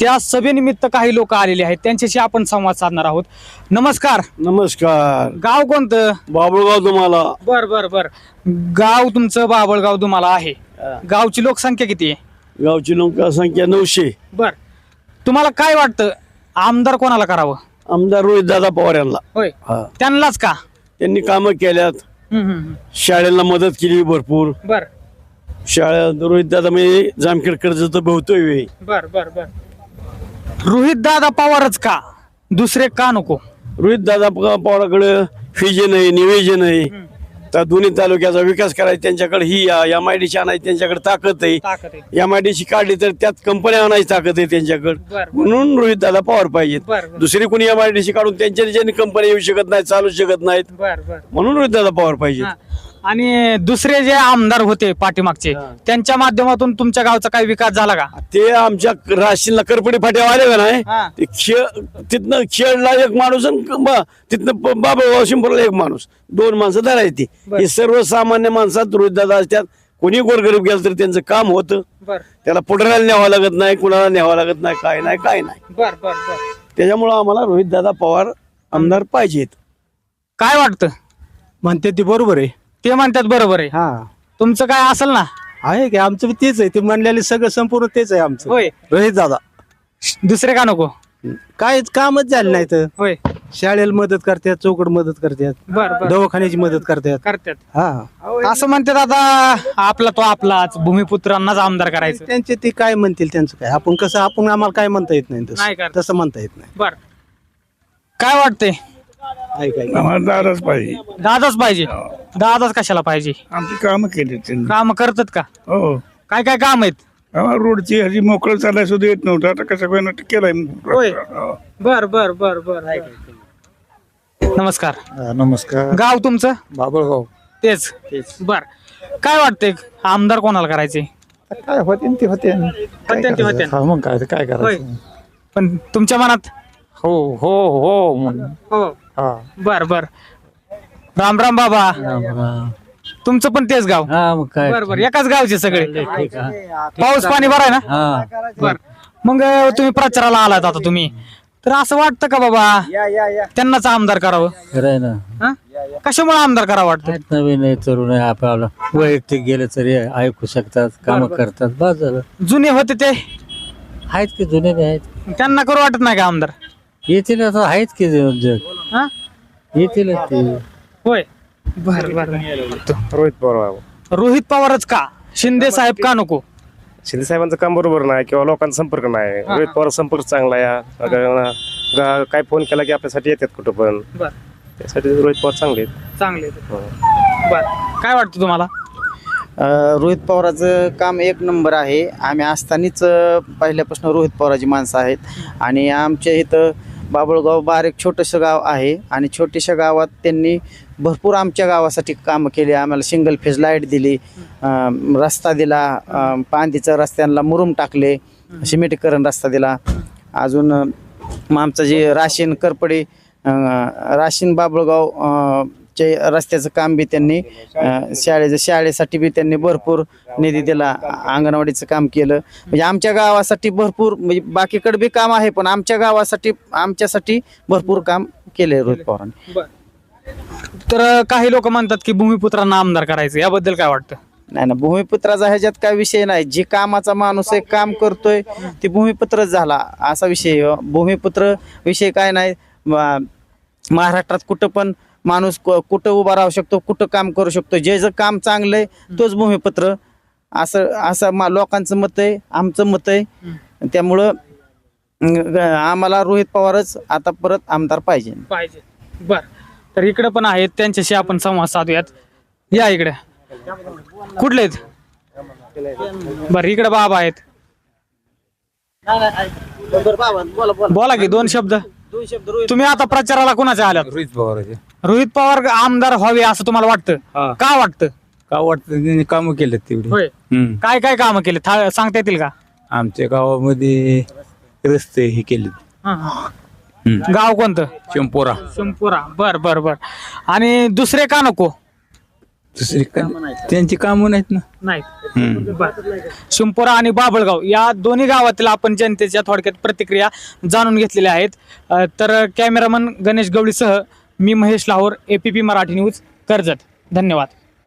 त्या सभेनिमित्त काही लोक आलेले आहेत. त्यांच्याशी आपण संवाद साधणार आहोत. नमस्कार. नमस्कार. गाव कोणतं? बाबुळगाव तुम्हाला. बर बर बर. गाव तुमचं बाबळगाव तुम्हाला आहे. गावची लोकसंख्या किती आहे? गावची लोकसंख्या नऊशे. बर. तुम्हाला काय वाटतं? आमदार कोणाला करावं? आमदार रोहित दादा पवार यांना. होय. हा. त्यांनाच का? त्यांनी कामं केल्यात. हम्म, हम्म, हम्म. शाळेला मदत केली भरपूर. बर. शाळा रोहित दादा म्हणजे जामखेड कर्ज तर बहुतोय वेळी बर बर बर. रोहित दादा पवारच का? दुसरे का नको? रोहित दादा पवाराकडे फिजे नाही निवेजे नाही त्या दोन्ही तालुक्याचा विकास करायचा त्यांच्याकडे ही एम आय डी आणायची त्यांच्याकडे ताकद आहे. ताकद आहे. एम आय डी काढली तर त्यात कंपन्या आणायची ताकद आहे त्यांच्याकडे. बर. म्हणून रोहित दादा पवार पाहिजेत. बर. दुसरी कोणी एम आय डी काढून त्यांच्या कंपन्या येऊ शकत नाहीत चालू शकत नाहीत. बर बर. म्हणून रोहित दादा पवार पाहिजे हा. आणि दुसरे जे आमदार होते पाठीमागचे त्यांच्या माध्यमातून तुमच्या गावचा काही विकास झाला का? ते आमच्या राशीला करपडी फाट्या आले का नाही? हा. ते खेळ तिथनं खेळला एक माणूस आणि क- बा- तिथनं प- बाबा शिंपरला एक माणूस. दोन माणसं धरायची. हे सर्वसामान्य माणसात रोहित दादा असतात. कोणी गोरगरीब गेलं तर त्यांचं काम होतं. बर. त्याला पुढाऱ्याला न्यावं लागत नाही कुणाला न्यावं लागत नाही काय नाही काय नाही. बर बर बर. त्याच्यामुळं आम्हाला रोहित दादा पवार आमदार पाहिजेत. काय वाटतं? म्हणते ते बरोबर आहे. ते म्हणतात बरोबर आहे. हा. तुमचं काय असेल ना? आहे की आमचं बी तेच आहे. ते म्हणलेले सगळं संपूर्ण तेच आहे आमचं. होय. रोहित दादा. दुसरे का नको? काहीच कामच झालं नाही तर. होय. शाळेला मदत करतात चौकड मदत करतात. बर बर. दवाखान्याची मदत करतात. करतात. हा. असं म्हणतात आता आपला तो आपलाच भूमिपुत्रांनाच आमदार करायचं. त्यांचे ते काय म्हणतील त्यांचं काय? आपण कसं आपण आम्हाला काय म्हणता येत नाही नाही तसं करता. तसं म्हणता येत नाही. बर. काय वाटतंय? आम्हाला दारच पाहिजे. दादाच पाहिजे? दादाच कशाला पाहिजे? आमची कामं केली त्यांनी. काम करतात का? हो. काय काय काम आहेत? आम्हाला रोडची ह्याची मोकळं चालायला सुद्धा येत नव्हतं. आता कसं काय नाटक केलंय. होय. हो. बर बर बर. बर नमस्कार. नमस्कार. गाव तुमचं? बाबळगाव. तेच. बर. काय वाटतंय आमदार कोणाला करायचे? काय होते. न ते होते. काय ते. करायचं? हा, मग काय काय होय. करायचं? पण तुमच्या मनात? हो हो हो म्हणून हो. हा. बर बर. राम राम बाबा. तुमचं पण तेच गाव. हा मग काय? बर बर. एकाच गावचे सगळे. ठीक आहे. पाऊस पाणी बरं आहे ना? हा. बर. मग अं, तुम्ही प्रचाराला आलात आता तुम्ही. तर असं वाटतं का बाबा? त्यांनाच आमदार करावं. खरं आहे ना. हा? कशामुळे आमदार करावं वाटतं? आहेत नवीन आहे तरुण आहे. आपल्याला वैयक्तिक गेले तरी ऐकू शकतात काम करतात. बस झालं. जुने होते ते? आहेत की जुने बी आहेत? त्यांना करू वाटत नाही का आमदार? येतील आता आहेत की जग? हा? येतील ते. होय. बर बर. रोहित पवार रोहित पवारच का? शिंदे साहेब का नको? शिंदे साहेबांचं काम बरोबर नाही किंवा लोकांचा संपर्क नाही. रोहित पवार संपर्क चांगला गा- काय फोन केला की आपल्यासाठी येतात कुठं पण. बर. त्यासाठी रोहित पवार चांगले आहेत. चांगले बर. काय वाटतं तुम्हाला? अ, रोहित पवाराचं काम एक नंबर आहे. आम्ही असतानाच अ, पहिल्यापासून रोहित पवाराची माणसं आहेत. आणि आमच्या इथं बाबळगाव बारीक छोटंसं गाव आहे आणि छोट्याशा गावात त्यांनी भरपूर आमच्या गावासाठी कामं केली. आम्हाला सिंगल फेज लाइट दिली रस्ता दिला पांदीचं रस्त्यांना मुरुम टाकले सिमेंटीकरण रस्ता दिला. अजून मग आमचं जे राशीन करपडी राशीन बाबळगाव चे रस्त्याचं काम बी त्यांनी शाळेचं शाळेसाठी बी त्यांनी भरपूर निधी दिला अंगणवाडीचं काम केलं. म्हणजे आमच्या गावासाठी भरपूर म्हणजे बाकीकडे बी काम आहे पण आमच्या गावासाठी आमच्यासाठी भरपूर काम केले रोहित पवारांनी. तर काही लोक म्हणतात की भूमिपुत्रांना आमदार करायचं याबद्दल काय वाटतं? नाही ना भूमिपुत्राचा ह्याच्यात काय विषय नाही. जे कामाचा माणूस आहे काम करतोय ते भूमिपुत्रच झाला असा विषय. भूमिपुत्र विषय काय नाही महाराष्ट्रात कुठं पण माणूस कु- कुठं उभा राहू शकतो कुठं काम करू शकतो जे जे काम चांगलं आहे तोच भूमिपुत्र. असं असं मा लोकांचं मत आहे आमचं मत आहे. त्यामुळं आम्हाला रोहित पवारच आता परत आमदार पाहिजे. पाहिजे. बर. तर इकडे पण आहेत त्यांच्याशी आपण संवाद साधूयात. या इकडे. कुठले आहेत? बर इकडे बाबा आहेत. बोला की दोन शब्द. तुम्ही आता प्रचाराला कुणाच्या आल्यात? रोहित पवाराचे. रोहित पवार आमदार व्हावे असं तुम्हाला वाटतं? हा. का वाटतं? का वाटतं? त्यांनी कामं केलेत तेवढी. होय. हम्म. काय काय कामं केले था- सांगता येतील का? आमच्या गावामध्ये रस्ते हे केलेत. हम्म. गाव कोणतं? चंपोरा. शिंपुरा बर बर बर. आणि दुसरे का नको? दुसरी त्यांची कामं नाहीत ना? नाही हम्म. शिंपोरा आणि बाबळगाव या दोन्ही गावातील आपण जनतेच्या थोडक्यात प्रतिक्रिया जाणून घेतलेल्या आहेत. अ, तर कॅमेरामन गणेश गवळीसह मी महेश लाहोर एपीपी मराठी न्यूज कर्जत. धन्यवाद.